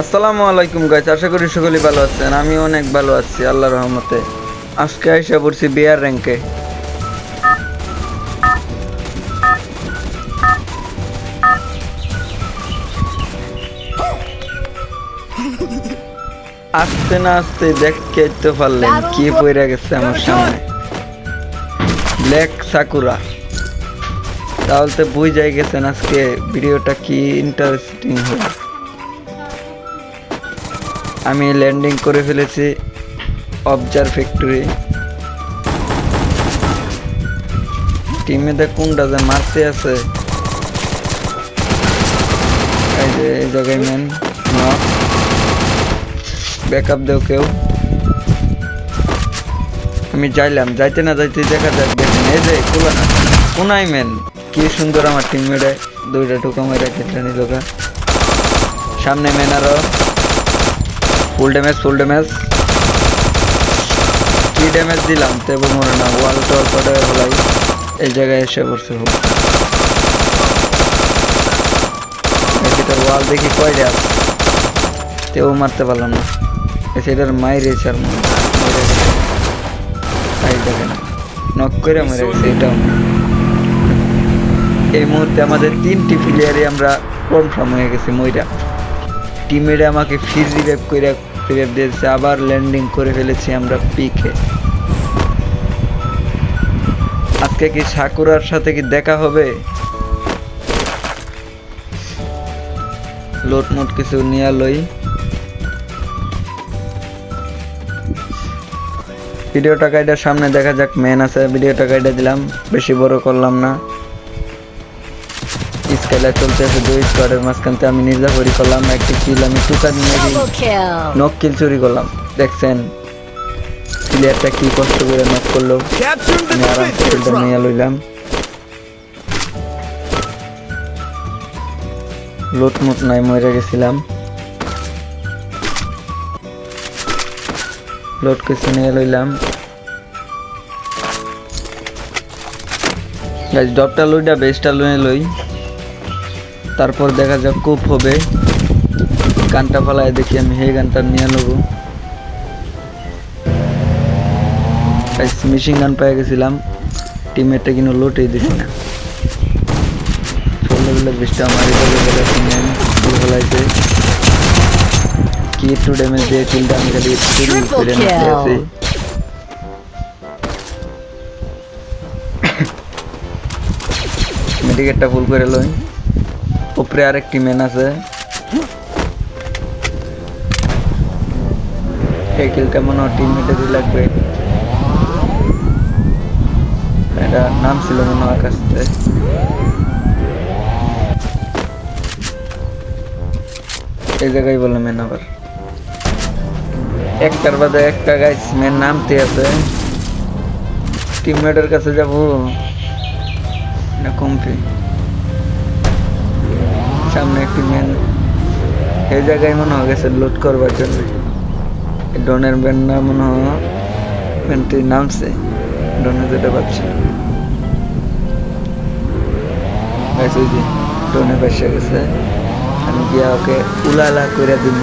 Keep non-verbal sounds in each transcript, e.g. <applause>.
আসসালামু আলাইকুম গাইস আশা করি সকলেই ভালো আছেন আমি অনেক ভালো আছি আল্লাহর রহমতে। আজকে আইসা পড়ছি বিয়ার র্যাঙ্কে আসতে না আসতে দেখতে তো পারলেন কি পইরা গেছে আমার সামনে। ব্ল্যাক সাকুরা তাহলে তো বুঝাই গেছেন আজকে ভিডিওটা কি ইন্টারেস্টিং হবে। আমি ল্যান্ডিং করে ফেলেছি অবজার ফ্যাক্টরি টিমে দেখ কোনটা যে মারতে আছে। এই যে, এই জায়গায় মেন ব্যাকআপ দেও কেউ। আমি যাইলাম, যাইতে না যাইতে দেখা যাক দেখেন এই যে, কোলা কোনাই মেন কি সুন্দর আমার টিমমেটে দুইটা টোকা মেরে খেলতে নিল। সামনে মেন আরও। ফুল ড্যামেজ ফুল ড্যামেজ কি ড্যামেজ দিলাম তেবু মরে না ওয়াল টোয়াল করে বলাই এই জায়গায় এসে পড়ছে এটার ওয়াল দেখি কয় আছে। তেও মারতে পারলাম না। সেটার মাইরে আর মনে। তাই দেখে না নক করে মেরে গেছে এটাও। এই মুহূর্তে আমাদের তিনটি প্লেয়ারই আমরা কনফার্ম হয়ে গেছি মইরা। টিমের আমাকে ফ্রি রিভাইভ করে রিভাইভ দিয়েছে, আবার ল্যান্ডিং করে ফেলেছি আমরা পিকে আজকে কি সাকুরার সাথে কি দেখা হবে? লোট মোট কিছু নিয়ে লই। ভিডিওটা গাইডার সামনে দেখা যাক মেন আছে, ভিডিওটা গাইডে দিলাম, বেশি বড় করলাম না। স্কেলার চলতে আছে দুই স্কোয়াডের মাঝখানতে আমি নির্যাফরি করলাম একটি কিল আমি টুকা নিয়ে দিই নক কিল চুরি করলাম। দেখছেন? প্লেয়ারটা কি কষ্ট করে নক করল? আমি আরাম করে নিয়ে লইলাম। লুটমুট নাই মরে গেছিলাম। লোড কিছু নিয়ে লইলাম। ডপটা লইটা বেসটা লইয়ে লই। তারপর দেখা যাক কুপ হবে। গানটা ফালায় দেখি আমি সেই গানটা নিয়ে নেব। মিশিং গান পেয়ে গেছিলাম। টিমেরটা কিন্তু লোটেই দিছি না। বৃষ্টি আমার ফেলাইছে কি একটু ড্যামেজ দিয়ে কিলটা আমি খালি করে আছি। মেডিকেটটা ফুল করে লই। উপরে আরেকটি মেন আছে। এই কিলটা মনে হয় টিমমেটেরই লাগবে। এটা নাম ছিল মনে হয় কাছতে এই জায়গায় বলে মেন আবার। একটার বাদে একটা গাইস মেন নামতে আছে। টিমমেটের কাছে যাব। না কমফি সামনে একটি মেন এই জায়গায় মনে হয় গেছে লুট করবার জন্য। ডনের ব্যান্ড না মনে হয় ব্যান্ডটি নামছে। ডনে যেটা যে ডনে বেসে গেছে। আমি গিয়া ওকে উলালা করে দিন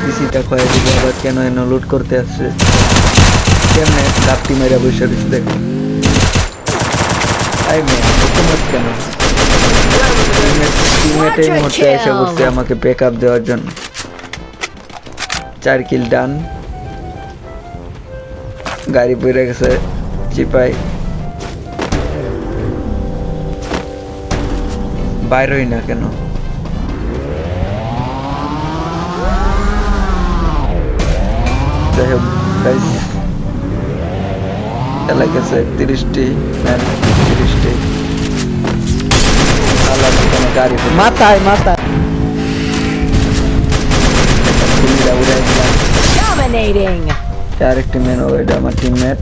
পিসিটা খয়ে দিবে, আবার কেন এনে লুট করতে আসছে? কেমনে লাপটি মেরা বসে দিচ্ছে দেখো। আই মেয়ে তোমার কেন? টিমমেট এই মুহূর্তে এসে বসছে আমাকে ব্যাক আপ দেওয়ার জন্য। চার কিল ডান গাড়ি পড়ে গেছে চিপাই বাইর হই না কেন? যাই হোক গেছে তিরিশটি গাড়ি পড়ে মাথায় মাথায় Dominating. আরেকটি মেন ওইটা আমার টিমমেট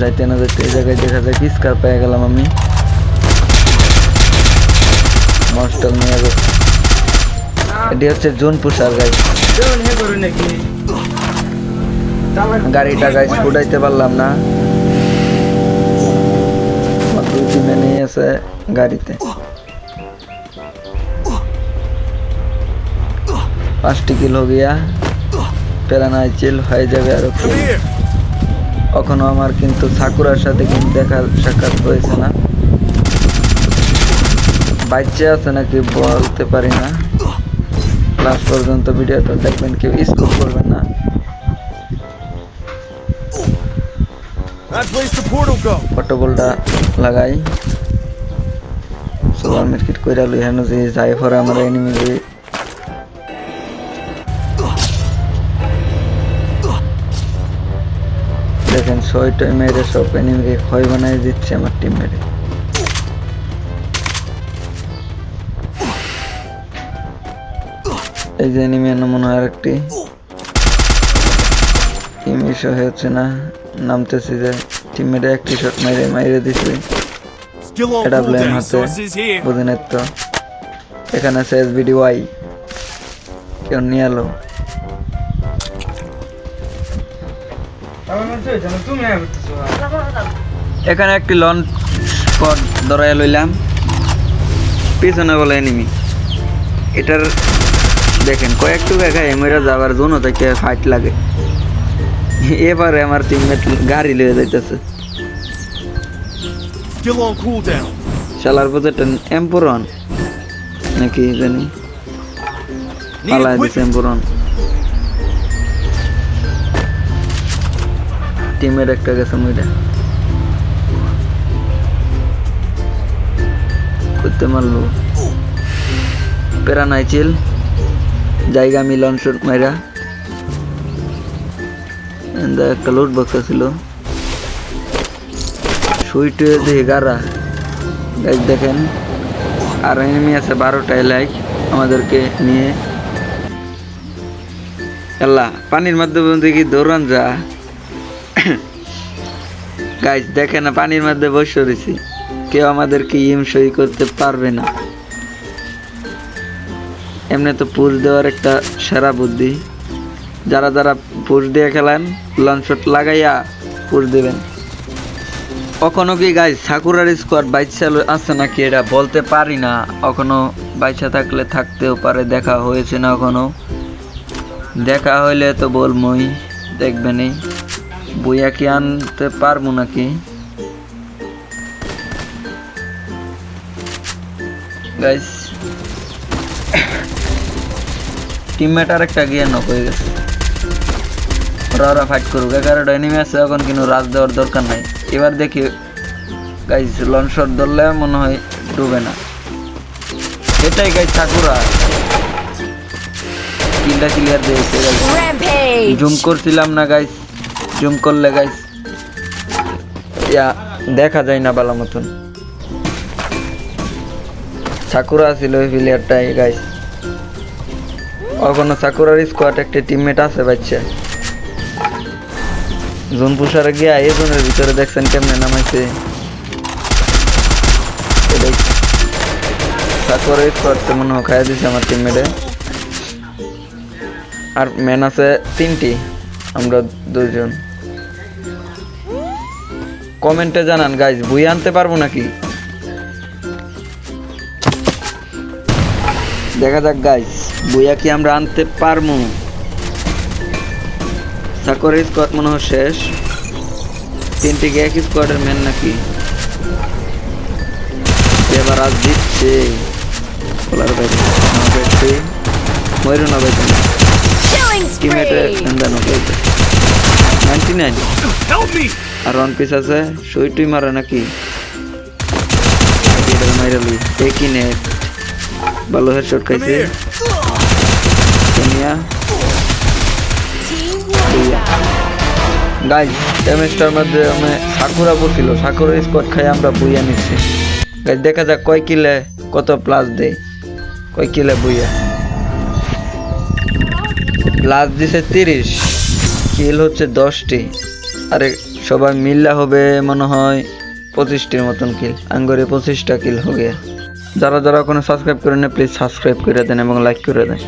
যাইতে না যাইতে এই জায়গায় দেখা যায় কিসকার পেয়ে গেলাম আমি মস্টাল নিয়ে যাব এটি হচ্ছে জোন পুষার গাড়ি গাড়িটা গাইজ ফুটাইতে পারলাম না আমার দুই টিমে নিয়ে আছে গাড়িতে পাঁচটি কিল हो गया প্যারানাই চিল হয়ে যাবে আরো Come kill। here. এখনো আমার কিন্তু সাকুরার সাথে কিন্তু দেখা সাক্ষাৎ হয়েছে না বাচ্চা আছে নাকি বলতে পারি না লাস্ট পর্যন্ত ভিডিওটা দেখবেন কেউ স্কুপ করবেন না That place the portal go. ফটোবলটা লাগাই সুপার মার্কেট কইরা লই হেন যে যাই পরে আমার এনিমি দেখেন ছয়টা মেরে সব এনিমিকে ক্ষয় বানাই দিচ্ছে আমার টিম মেরে এই যে এনিমি এনে মনে হয় আরেকটি টিম ইস্যু হচ্ছে না নামতেছি যে টিমের একটি শট মাইরে মাইরে দিছে। এটা ব্লেম. হাতে Sources তো এখানে আছে এসবিডি ওয়াই কেউ নিয়ে এলো। এখানে একটি লঞ্চ স্পট ধরাই লইলাম। পিছনে বলে এনিমি এটার দেখেন কয়েকটু খাই এমরা যাবার জন্য থেকে ফাইট লাগে। এবারে আমার টিমমেট গাড়ি লয়ে যাইতেছে. শালার প্রজেক্ট এম্পুরন নাকি জানি। পালায় দিছে. এম্পুরন টিমের একটা গেছে মইটা করতে মারলো। পেরা নাই চিল জায়গা মিলন শুট মাইরা। একটা লুট বক্স ছিল সুইটে দিয়ে গারা গাইজ দেখেন, আর এনিমি আছে বারোটায় লাইক আমাদেরকে নিয়ে। এল্লা পানির মাধ্যমে দেখি দৌড়ান যা। <coughs> গাইজ দেখেন পানির মধ্যে বসে রয়েছি। কেউ আমাদেরকে ইম সই করতে পারবে না। এমনি তো পুষ দেওয়ার একটা সেরা বুদ্ধি। যারা যারা পুষ দিয়ে খেলেন লঞ্চ লাগাইয়া পুষ দেবেন। কখনো কি গাইজ সাকুরার স্কোয়াড বাইচা আছে নাকি? এটা বলতে পারি না। কখনো বাইচা থাকলে থাকতেও পারে, দেখা হয়েছে না কখনো। দেখা হইলে তো বলমই দেখবেনই বইয়া কি আনতে পারব নাকি? টিমমেট আর <coughs> একটা গিয়ে নক হয়ে গেছে। ওরা ওরা ফাইট করুক এগারোটা এনিমি আছে এখন কিন্তু রাজ দেওয়ার দরকার নাই। এবার দেখি গাইজ লঞ্চর ধরলে মনে হয় ডুবে না। এটাই গাইজ সাকুরা কিলটা ক্লিয়ার দিয়েছে জুম করছিলাম না গাইজ জুম করলে গাইজ ইয়া দেখা যায় না ভালো মতন। সাকুরা ছিল ওই প্লেয়ারটাই গাইজ ওখানে সাকুরার স্কোয়াড একটা টিমমেট আছে বাচ্চা। জোন পুষারে গিয়া এই জোনের ভিতরে দেখছেন কেমনে নামাইছে। সাকুরার স্কোয়াড মনে হয় খাইয়া দিছে আমার টিমমেটে আর ম্যান আছে তিনটি, আমরা দুজন কমেন্টে জানান গাইজ বই আনতে পারব নাকি? দেখা যাক গাইজ বইয়া কি আমরা আনতে পারব? সাকরের স্কোয়াড মনে হয় শেষ। তিনটি এক স্কোয়াডের ম্যান নাকি? এবার আজ দিচ্ছে বলার বাইরে ময়ূর না টিমেটে spree! এন্দানো কইতে 99 Help আর ওয়ান পিস আছে সুই টুই মারে নাকি? এটা মাইরা লই একই নেট ভালো হেডশট খাইছে। here. গাইজ ড্যামেজটার মধ্যে আমি সাকুরা পড়ছিল সাকুরা স্কোয়াড খাই আমরা বুইয়া নিচ্ছি। গাইজ দেখা যাক কয় কিলে কত প্লাস দেয়। কয় কিলে বুইয়া? প্লাস দিছে তিরিশ, কিল হচ্ছে দশটি। আরে, সবাই মিললে হবে মনে হয় পঁচিশটির মতন কিল। আঙ্গরে পঁচিশটা কিল হবে যারা যারা কোনো সাবস্ক্রাইব করে করেন প্লিজ সাবস্ক্রাইব করে দেন এবং লাইক করে দেন।